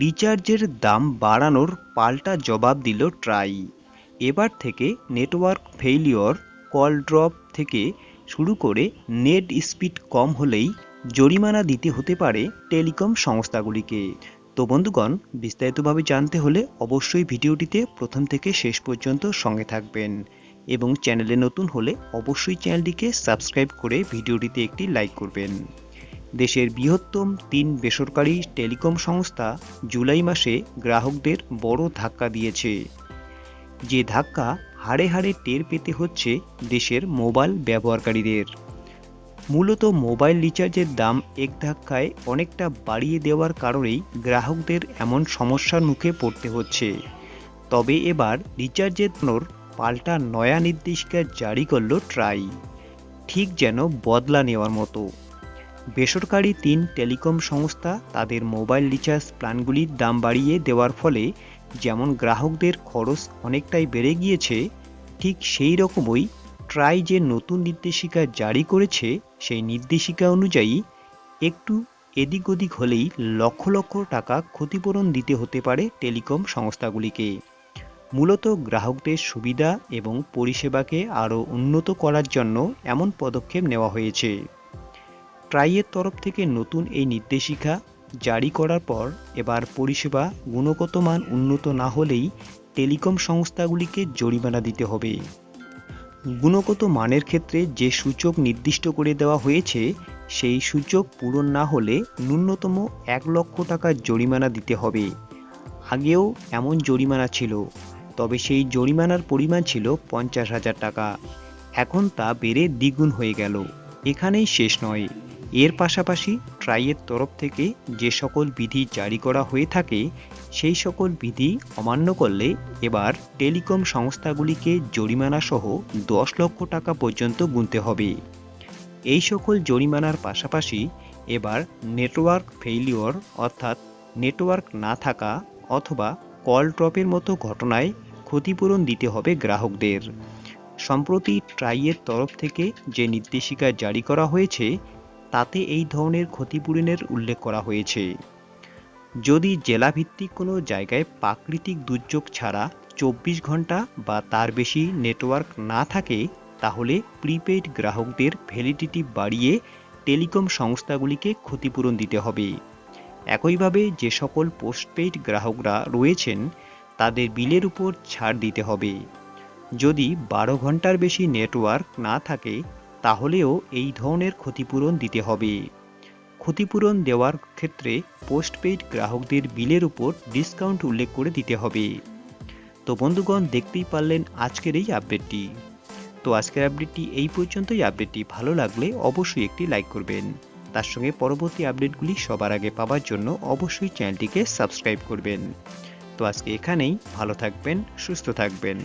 রিচার্জের দাম বাড়ানোর পাল্টা জবাব দিল ট্রাই। এবার থেকে নেটওয়ার্ক ফেইলিওর কল ড্রপ থেকে শুরু করে নেট স্পিড কম হলেই জরিমানা দিতে হতে পারে টেলিকম সংস্থাগুলিকে। তো বন্ধুগণ, বিস্তারিতভাবে জানতে হলে অবশ্যই ভিডিওটিতে প্রথম থেকে শেষ পর্যন্ত সঙ্গে থাকবেন এবং চ্যানেলে নতুন হলে অবশ্যই চ্যানেলটিকে সাবস্ক্রাইব করে ভিডিওটিতে একটি লাইক করবেন। দেশের বৃহত্তম তিন বেসরকারি টেলিকম সংস্থা জুলাই মাসে গ্রাহকদের বড় ধাক্কা দিয়েছে। যে ধাক্কা হাড়ে হাড়ে টের পেতে হচ্ছে দেশের মোবাইল ব্যবহারকারীদের। মূলত মোবাইল রিচার্জের দাম এক ধাক্কায় অনেকটা বাড়িয়ে দেওয়ার কারণেই গ্রাহকদের এমন সমস্যার মুখে পড়তে হচ্ছে। তবে এবার রিচার্জের নোর পাল্টা নয়া নির্দেশিকা জারি করল ট্রাই। ঠিক যেন বদলা নেওয়ার মতো। বেসরকারি তিন টেলিকম সংস্থা তাদের মোবাইল রিচার্জ প্ল্যানগুলির দাম বাড়িয়ে দেওয়ার ফলে যেমন গ্রাহকদের খরচ অনেকটাই বেড়ে গিয়েছে, ঠিক সেই রকমই ট্রাই যে নতুন নির্দেশিকা জারি করেছে সেই নির্দেশিকা অনুযায়ী একটু এদিক ওদিক হলেই লক্ষ লক্ষ টাকা ক্ষতিপূরণ দিতে হতে পারে টেলিকম সংস্থাগুলিকে। মূলত গ্রাহকদের সুবিধা এবং পরিষেবাকে আরও উন্নত করার জন্য এমন পদক্ষেপ নেওয়া হয়েছে। ট্রাইয়ের তরফ থেকে নতুন এই নির্দেশিকা জারি করার পর এবার পরিষেবা গুণগত মান উন্নত না হলেই টেলিকম সংস্থাগুলিকে জরিমানা দিতে হবে। গুণগত মানের ক্ষেত্রে যে সূচক নির্দিষ্ট করে দেওয়া হয়েছে, সেই সূচক পূরণ না হলে ন্যূনতম এক লক্ষ টাকা জরিমানা দিতে হবে। আগেও এমন জরিমানা ছিল, তবে সেই জরিমানার পরিমাণ ছিল পঞ্চাশ হাজার টাকা। এখন তা বেড়ে দ্বিগুণ হয়ে গেল। এখানেই শেষ নয়। এর পাশাপাশি ট্রাইয়ের তরফ থেকে যে সকল বিধি জারি করা হয়ে থাকে, সেই সকল বিধি অমান্য করলে এবার টেলিকম সংস্থাগুলিকে জরিমানা সহ দশ লক্ষ টাকা পর্যন্ত গুনতে হবে। এই সকল জরিমানার পাশাপাশি এবার নেটওয়ার্ক ফেইলিওর অর্থাৎ নেটওয়ার্ক না থাকা অথবা কল ড্রপের মতো ঘটনায় ক্ষতিপূরণ দিতে হবে গ্রাহকদের। সম্প্রতি ট্রাইয়ের তরফ থেকে যে নির্দেশিকা জারি করা হয়েছে তাতে এই ধরনের ক্ষতিপূরণের উল্লেখ করা হয়েছে। যদি জেলাভিত্তিক কোনো জায়গায় প্রাকৃতিক দুর্যোগ ছাড়া চব্বিশ ঘণ্টা বা তার বেশি নেটওয়ার্ক না থাকে, তাহলে প্রিপেইড গ্রাহকদের ভ্যালিডিটি বাড়িয়ে টেলিকম সংস্থাগুলিকে ক্ষতিপূরণ দিতে হবে। একইভাবে যে সকল পোস্টপেইড গ্রাহকরা রয়েছেন, তাদের বিলের উপর ছাড় দিতে হবে। যদি বারো ঘণ্টার বেশি নেটওয়ার্ক না থাকে তাহলেও এই ধরনের ক্ষতিপূরণ দিতে হবে। ক্ষতিপূরণ দেওয়ার ক্ষেত্রে পোস্টপেইড গ্রাহকদের বিলের উপর ডিসকাউন্ট উল্লেখ করে দিতে হবে। তো বন্ধুগণ, দেখতেই পারলেন আজকের এই আপডেটটি তো আজকের আপডেটটি এই পর্যন্তই। আপডেটটি ভালো লাগলে অবশ্যই একটি লাইক করবেন। তার সঙ্গে পরবর্তী আপডেটগুলি সবার আগে পাওয়ার জন্য অবশ্যই চ্যানেলটিকে সাবস্ক্রাইব করবেন। তো আজকে এখানেই ভালো থাকবেন, সুস্থ থাকবেন।